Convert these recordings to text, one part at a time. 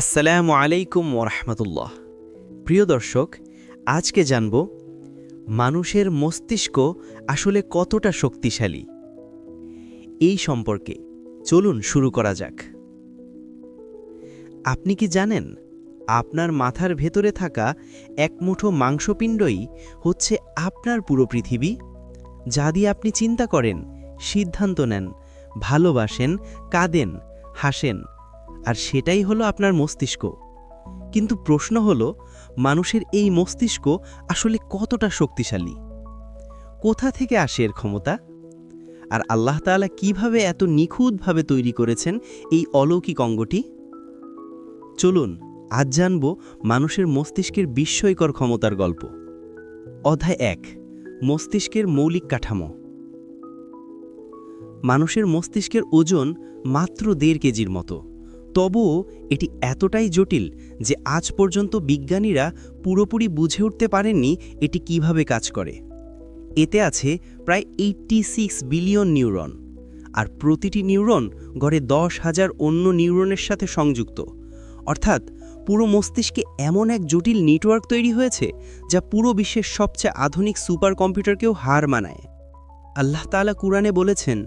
আসসালামু আলাইকুম ওরহমতুল্লাহ। প্রিয় দর্শক, আজকে জানব মানুষের মস্তিষ্ক আসলে কতটা শক্তিশালী। এই সম্পর্কে চলুন শুরু করা যাক। আপনি কি জানেন, আপনার মাথার ভেতরে থাকা এক মুঠো মাংসপিণ্ডই হচ্ছে আপনার পুরো পৃথিবী? যা দিয়ে আপনি চিন্তা করেন, সিদ্ধান্ত নেন, ভালোবাসেন, কাঁদেন, হাসেন আর সেটাই হলো আপনার মস্তিষ্ক। কিন্তু প্রশ্ন হলো, মানুষের এই মস্তিষ্ক আসলে কতটা শক্তিশালী? কোথা থেকে আসে এর ক্ষমতা? আর আল্লাহ তাআলা কীভাবে এত নিখুঁতভাবে তৈরি করেছেন এই অলৌকিক অঙ্গটি? চলুন, আজ জানব মানুষের মস্তিষ্কের বিস্ময়কর ক্ষমতার গল্প। অধ্যায় এক, মস্তিষ্কের মৌলিক কাঠামো। মানুষের মস্তিষ্কের ওজন মাত্র দেড় কেজির মতো। তবুও এটি এতটাই জটিল যে আজ পর্যন্ত বিজ্ঞানীরা পুরোপুরি বুঝে উঠতে পারেননি এটি কীভাবে কাজ করে। এতে আছে প্রায় এইটটি সিক্স বিলিয়ন নিউরন আর প্রতিটি নিউরন গড়ে দশ হাজার অন্য নিউরনের সাথে সংযুক্ত। অর্থাৎ পুরো মস্তিষ্কে এমন এক জটিল নেটওয়ার্ক তৈরি হয়েছে যা পুরো বিশ্বের সবচেয়ে আধুনিক সুপার কম্পিউটারকেও হার মানায়। আল্লাহ তাআলা কুরআনে বলেছেন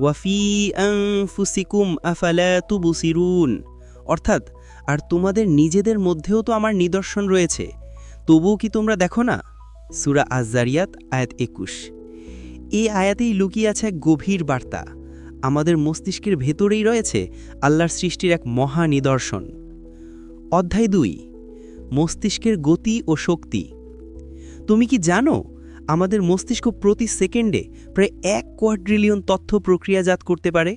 ওয়াফি আনফুসিকুম আফালা অর্থাৎ, আর তোমাদের নিজেদের মধ্যেও তো আমার নিদর্শন রয়েছে। তবুও কি তোমরা দেখো না? সুরা আজারিয়াত আয়াত একুশ। এই আয়াতেই লুকিয়ে আছে এক গভীর বার্তা। আমাদের মস্তিষ্কের ভেতরেই রয়েছে আল্লাহর সৃষ্টির এক মহা নিদর্শন। অধ্যায় দুই, মস্তিষ্কের গতি ও শক্তি। তুমি কি জানো আমাদের মস্তিষ্ক প্রতি সেকেন্ডে প্রায় এক কোয়াড্রিলিয়ন তথ্য প্রক্রিয়াজাত করতে পারে।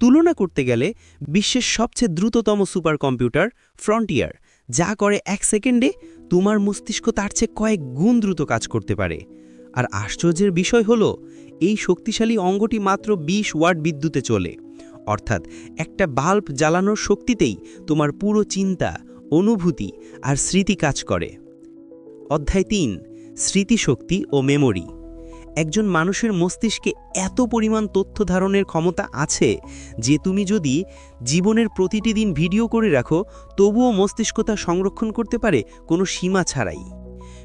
তুলনা করতে গেলে বিশ্বের সবচেয়ে দ্রুততম সুপার কম্পিউটার ফ্রন্টিয়ার, যা করে এক সেকেন্ডে তোমার মস্তিষ্ক তার চেয়ে কয়েক গুণ দ্রুত কাজ করতে পারে। আর আশ্চর্যের বিষয় হল, এই শক্তিশালী অঙ্গটি মাত্র ২০ ওয়াট বিদ্যুতে চলে। অর্থাৎ একটা বাল্ব জ্বালানোর শক্তিতেই তোমার পুরো চিন্তা, অনুভূতি আর স্মৃতি কাজ করে। অধ্যায় তিন স্মৃতিশক্তি ও মেমোরি। একজন মানুষের মস্তিষ্কে এত পরিমাণ তথ্য ধারণের ক্ষমতা আছে যে তুমি যদি জীবনের প্রতিটি দিন ভিডিও করে রাখো, তবুও মস্তিষ্ক তা সংরক্ষণ করতে পারে কোনো সীমা ছাড়াই।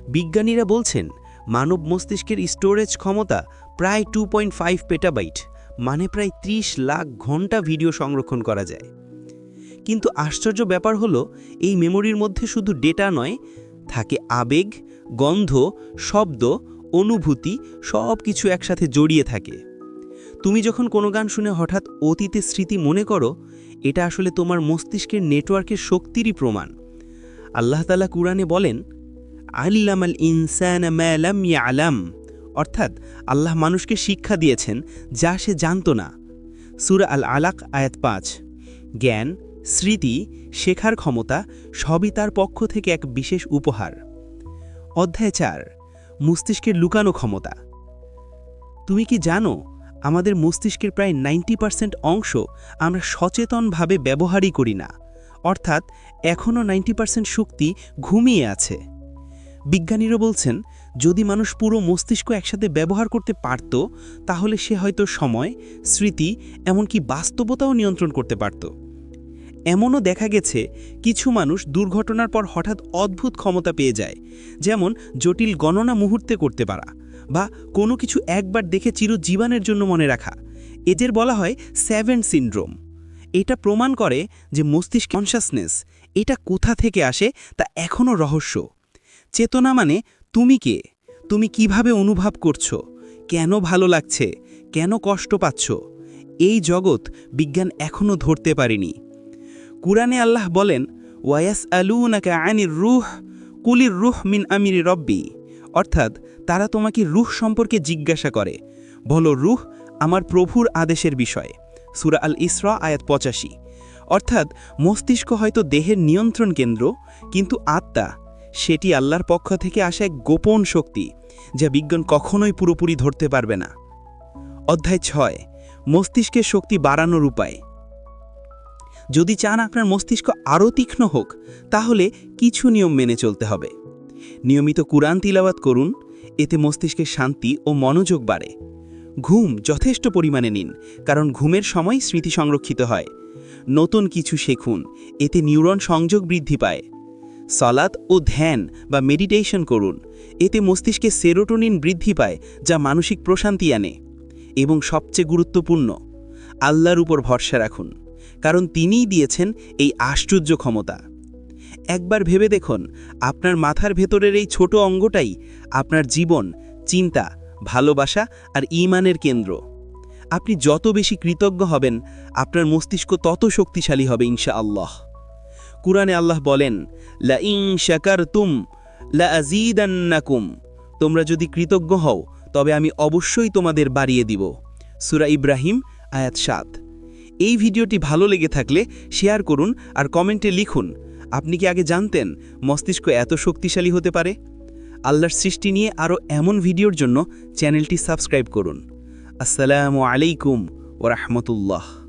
বিজ্ঞানীরা বলছেন, মানব মস্তিষ্কের স্টোরেজ ক্ষমতা প্রায় টু পয়েন্ট ফাইভ পেটাবাইট মানে প্রায় ৩০ লাখ ঘণ্টা ভিডিও সংরক্ষণ করা যায়। কিন্তু আশ্চর্য ব্যাপার হলো, এই মেমোরির মধ্যে শুধু ডেটা নয়, থাকে আবেগ গন্ধ, শব্দ, অনুভূতি সব কিছু একসাথে জড়িয়ে থাকে। তুমি যখন কোনো গান শুনে হঠাৎ অতীতে স্মৃতি মনে করো, এটা আসলে তোমার মস্তিষ্কের নেটওয়ার্কের শক্তিরই প্রমাণ। আল্লাহ তালা কুরআনে বলেন, আল্লামাল ইনসান ম্যালাম আলাম অর্থাৎ আল্লাহ মানুষকে শিক্ষা দিয়েছেন যা সে জানত না। সুরা আল আলাক আয়াত পাঁচ। জ্ঞান, স্মৃতি, শেখার ক্ষমতা সবই তার পক্ষ থেকে এক বিশেষ উপহার। অধ্যায় চার, মস্তিষ্কের লুকানো ক্ষমতা। তুমি কি জানো, আমাদের মস্তিষ্কের প্রায় নাইনটি পার্সেন্ট অংশ আমরা সচেতনভাবে ব্যবহারই করি না, অর্থাৎ এখনও নাইনটি পার্সেন্ট শক্তি ঘুমিয়ে আছে। বিজ্ঞানীরা বলছেন, যদি মানুষ পুরো মস্তিষ্ক একসাথে ব্যবহার করতে পারত, তাহলে সে হয়তো সময়, স্মৃতি, এমনকি বাস্তবতাও নিয়ন্ত্রণ করতে পারত। এমনও দেখা গেছে, কিছু মানুষ দুর্ঘটনার পর হঠাৎ অদ্ভুত ক্ষমতা পেয়ে যায়। যেমন, জটিল গণনা মুহূর্তে করতে পারা, বা কোনো কিছু একবার দেখে চিরজীবনের জন্য মনে রাখা। এদের বলা হয় সেভেন সিন্ড্রোম। এটা প্রমাণ করে যে মস্তিষ্ক কনশাসনেস এটা কোথা থেকে আসে তা এখনও রহস্য। চেতনা মানে তুমি কে? তুমি কীভাবে অনুভব করছ? কেন ভালো লাগছে? কেন কষ্ট পাচ্ছ? এই জগৎ বিজ্ঞান এখনও ধরতে পারেনি। কুরআনে আল্লাহ বলেন ওয়াস আলুনাকা আনির রুহ, কুলির রুহ মিন আমিরি রব্বি। অর্থাৎ, তারা তোমাকে রুহ সম্পর্কে জিজ্ঞাসা করে। বলো, রুহ আমার প্রভুর আদেশের বিষয়ে। সুরা আল ইসরা, আয়াত পঁচাশি। অর্থাৎ, মস্তিষ্ক হয়তো দেহের নিয়ন্ত্রণ কেন্দ্র, কিন্তু আত্মা, সেটি আল্লাহর পক্ষ থেকে আসা এক গোপন শক্তি, যা বিজ্ঞান কখনোই পুরোপুরি ধরতে পারবে না। অধ্যায় ছয়, মস্তিষ্কের শক্তি বাড়ানোর উপায়। যদি চান আপনার মস্তিষ্ক আরও তীক্ষ্ণ হোক, তাহলে কিছু নিয়ম মেনে চলতে হবে। নিয়মিত কুরআন তিলাওয়াত করুন, এতে মস্তিষ্কের শান্তি ও মনোযোগ বাড়ে। ঘুম যথেষ্ট পরিমাণে নিন, কারণ ঘুমের সময় স্মৃতি সংরক্ষিত হয়। নতুন কিছু শেখুন, এতে নিউরন সংযোগ বৃদ্ধি পায়। সলাত ও ধ্যান বা মেডিটেশন করুন, এতে মস্তিষ্কে সেরোটোনিন বৃদ্ধি পায়, যা মানসিক প্রশান্তি আনে। এবং সবচেয়ে গুরুত্বপূর্ণ, আল্লাহর উপর ভরসা রাখুন। কারণ তিনিই দিয়েছেন এই আশ্চর্য ক্ষমতা। একবার ভেবে দেখুন, আপনার মাথার ভেতরের এই ছোট অঙ্গটাই আপনার জীবন, চিন্তা, ভালোবাসা আর ইমানের কেন্দ্র। আপনি যত বেশি কৃতজ্ঞ হবেন, আপনার মস্তিষ্ক তত শক্তিশালী হবে ইনশা আল্লাহ কুরআনে আল্লাহ বলেন লা ইং শাকার তুম লা আজিদান্নাকুম তোমরা যদি কৃতজ্ঞ হও, তবে আমি অবশ্যই তোমাদের বাড়িয়ে দিব। সুরা ইব্রাহিম, আয়াত সাত। এই ভিডিওটি ভালো লেগে থাকলে শেয়ার করুন আর কমেন্টে লিখুন, আপনি কি আগে জানতেন মস্তিষ্ক এত শক্তিশালী হতে পারে? আল্লাহর সৃষ্টি নিয়ে আরও এমন ভিডিওর জন্য চ্যানেলটি সাবস্ক্রাইব করুন। আসসালামু আলাইকুম ওরহমতুল্লাহ